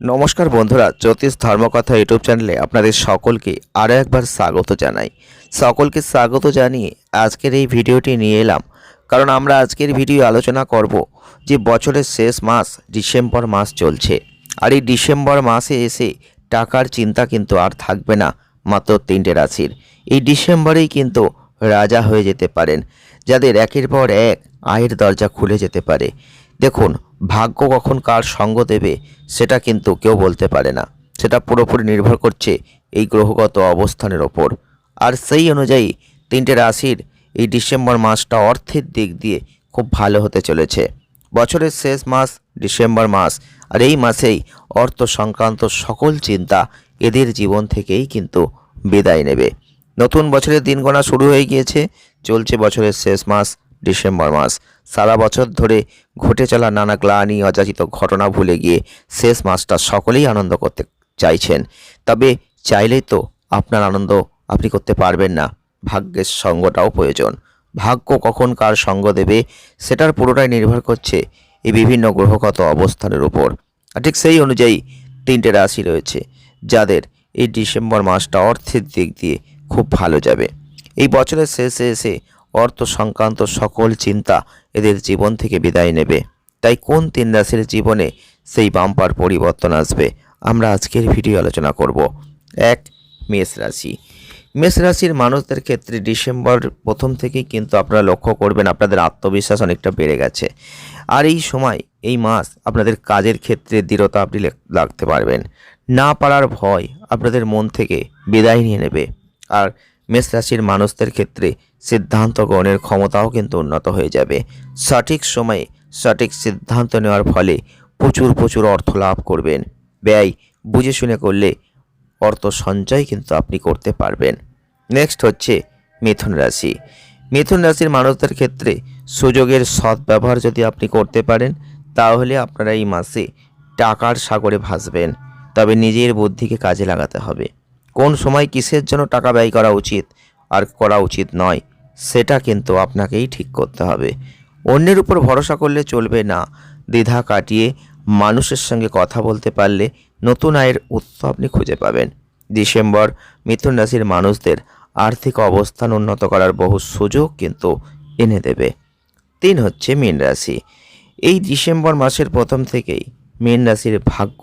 নমস্কার বন্ধুরা, জ্যোতিষ ধর্মকথা ইউটিউব চ্যানেলে আপনাদের সকলকে আরও একবার স্বাগত জানাই। সকলকে স্বাগত জানিয়ে আজকের এই ভিডিওটি নিয়ে এলাম। কারণ আমরা আজকের ভিডিও আলোচনা করব যে বছরের শেষ মাস ডিসেম্বর মাস চলছে। আর এই ডিসেম্বর মাসে এসে টাকার চিন্তা কিন্তু আর থাকবে না মাত্র তিনটে রাশির। এই ডিসেম্বরেই কিন্তু রাজা হয়ে যেতে পারেন, যাদের একের পর এক আয়ের দরজা খুলে যেতে পারে। দেখুন, ভাগ্য কখন কার সঙ্গ দেবে, সেটা কিন্তু কেউ বলতে পারে না। সেটা পুরোপুরি নির্ভর করছে এই গ্রহগত অবস্থানের ওপর। আর সেই অনুযায়ী তিনটে রাশির এই ডিসেম্বর মাসটা অর্থের দিক দিয়ে খুব ভালো হতে চলেছে। বছরের শেষ মাস ডিসেম্বর মাস, আর এই মাসেই অর্থ সংক্রান্ত সকল চিন্তা এদের জীবন থেকেই কিন্তু বিদায় নেবে। নতুন বছরের দিন গোনা শুরু হয়ে গিয়েছে, চলছে বছরের শেষ মাস ডিসেম্বর মাস। সারা বছর ধরে ঘটে চলা নানা গ্লানি, অযাচিত ঘটনা ভুলে গিয়ে শেষ মাসটা সকলেই আনন্দ করতে চাইছেন। তবে চাইলেই তো আপনার আনন্দ আপনি করতে পারবেন না। ভাগ্যের সঙ্গটাও প্রয়োজন। ভাগ্য কখন কার সঙ্গ দেবে সেটার পুরোটাই নির্ভর করছে এই বিভিন্ন গ্রহগত অবস্থানের উপর। ঠিক সেই অনুযায়ী তিনটে রাশি রয়েছে, যাদের এই ডিসেম্বর মাসটা অর্থের দিক দিয়ে খুব ভালো যাবে। এই বছরের শেষে এসে অর্থ সংক্রান্ত সকল চিন্তা এদের জীবন থেকে বিদায় নেবে। তাই কোন তিন রাশির জীবনে সেই বাম্পার পরিবর্তন আসবে? আমরা আজকের ভিডিও আলোচনা করব। এক, মেষ রাশি। মেষ রাশির মানুষদের ক্ষেত্রে ডিসেম্বর প্রথম থেকেই কিন্তু আপনারা লক্ষ্য করবেন আপনাদের আত্মবিশ্বাস অনেকটা বেড়ে গেছে। আর এই সময়, এই মাস আপনাদের কাজের ক্ষেত্রে দৃঢ়তা আপনি রাখতে পারবেন। না পারার ভয় আপনাদের মন থেকে বিদায় নিয়ে নেবে। আর মেষ রাশির মানুষদের ক্ষেত্রে সিদ্ধান্ত গ্রহণের ক্ষমতাও কিন্তু উন্নত হয়ে যাবে। সঠিক সময়ে সঠিক সিদ্ধান্ত নেওয়ার ফলে প্রচুর প্রচুর অর্থ লাভ করবেন। ব্যয় বুঝে শুনে করলে অর্থ সঞ্চয় কিন্তু আপনি করতে পারবেন। নেক্সট হচ্ছে মিথুন রাশি। মিথুন রাশির মানুষদের ক্ষেত্রে সুযোগের সদ্ব্যবহার যদি আপনি করতে পারেন, তাহলে আপনারা এই মাসে টাকার সাগরে ভাসবেন। তবে নিজের বুদ্ধিকে কাজে লাগাতে হবে। কোন সময় কিসের জন্য টাকা ব্যয় করা উচিত আর করা উচিত নয়, সেটা কিন্তু আপনাকেই ঠিক করতে হবে। অন্যের উপর ভরসা করলে চলবে না। দ্বিধা কাটিয়ে মানুষের সঙ্গে কথা বলতে পারলে নতুন আয়ের উৎস আপনি খুঁজে পাবেন। ডিসেম্বর মিথুন রাশির মানুষদের আর্থিক অবস্থান উন্নত করার বহু সুযোগ কিন্তু এনে দেবে। তিন হচ্ছে মীন রাশি। এই ডিসেম্বর মাসের প্রথম থেকেই মীন রাশির ভাগ্য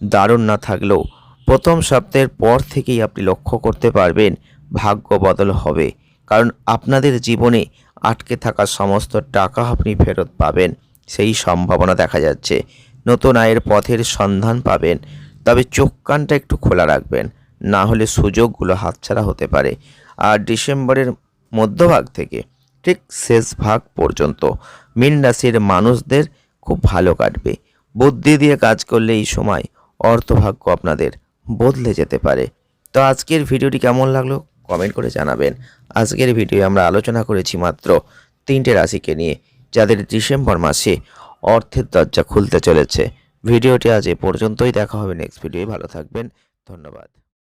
দারুণ না থাকলেও প্রথম সপ্তাহের পর থেকেই আপনি লক্ষ্য করতে পারবেন ভাগ্য বদল হবে। কারণ আপনাদের জীবনে আটকে থাকা সমস্ত টাকা আপনি ফেরত পাবেন। সেই সম্ভাবনা দেখা যাচ্ছে। নতুন আয়ের পথের সন্ধান পাবেন। তবে চোখ কানটা একটু খোলা রাখবেন। না হলে সুযোগগুলো হাতছাড়া হতে পারে। আর ডিসেম্বরের মধ্যভাগ থেকে ঠিক শেষ ভাগ পর্যন্ত মীন রাশির মানুষদের খুব ভালো কাটবে। বুদ্ধি দিয়ে কাজ করলে এই সময় অর্থভাগ্য আপনাদের বদলে যেতে পারে। তো আজকের ভিডিওটি কেমন লাগল কমেন্ট করে জানাবেন। আজকের ভিডিও আমরা আলোচনা করেছি মাত্র তিনটে রাশিকে নিয়ে, যাদের ডিসেম্বর মাসে অর্থের দরজা খুলতে চলেছে। ভিডিওটি আজ এ পর্যন্তই, দেখা হবে নেক্সট ভিডিওয়। ভালো থাকবেন, ধন্যবাদ।